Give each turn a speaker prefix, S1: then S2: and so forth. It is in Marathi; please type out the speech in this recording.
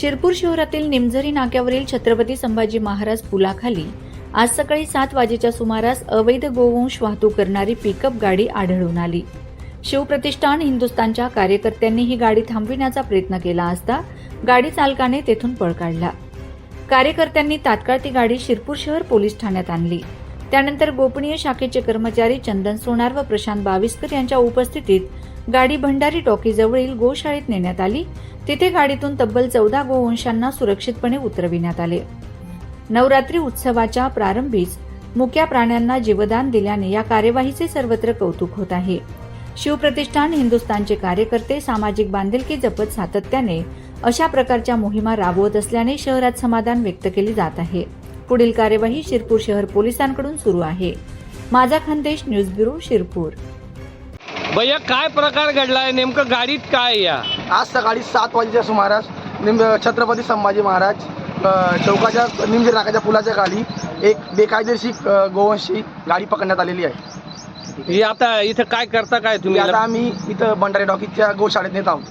S1: शिरपूर शहरातील निमझरी नाक्यावरील छत्रपती संभाजी महाराज पुलाखाली आज सकाळी सात वाजेच्या सुमारास अवैध गोवंश वाहतूक करणारी पिकअप गाडी आढळून आली. शिवप्रतिष्ठान हिंदुस्थानच्या कार्यकर्त्यांनी ही गाडी थांबविण्याचा प्रयत्न केला असता गाडी चालकाने तेथून पळ काढला. कार्यकर्त्यांनी तात्काळ ती गाडी शिरपूर शहर पोलीस ठाण्यात आणली. त्यानंतर गोपनीय शाखेचे कर्मचारी चंदन सोनार व प्रशांत बाविस्कर यांच्या उपस्थितीत गाडी भंडारी टॉकीजवळील गोशाळेत नेण्यात आली. तिथे गाडीतून तब्बल चौदा गोवंशांना सुरक्षितपणे उतरविण्यात आले. नवरात्री उत्सवाच्या प्रारंभीच मुक्या प्राण्यांना जीवदान दिल्याने या कार्यवाहीचे सर्वत्र कौतुक होत आहे. शिवप्रतिष्ठान हिंदुस्थानचे कार्यकर्ते सामाजिक बांधिलकी जपत सातत्याने अशा प्रकारच्या मोहिमा राबवत असल्याने शहरात समाधान व्यक्त केले जात आहे. पुढील कार्यवाही शिरपूर शहर पोलिसांकडून सुरू आहे. माझा खानदेश न्यूज ब्युरो शिरपूर.
S2: भैया काय प्रकार घडलाय? नेमकं गाडीत काय या?
S3: आज सकाळी सात वाजेच्या सुमारास निम छत्रपती संभाजी महाराज अ, चौकाच्या निमगिरी नाकाच्या पुलाच्या खाली एक बेकायदेशीर अ, गोवंशी गाडी पकडण्यात आलेली आहे.
S2: ही आता इथं काय करता काय तुम्ही?
S3: आता आम्ही इथं भंडारी डॉकीच्या गोशाळेत नेत आहोत.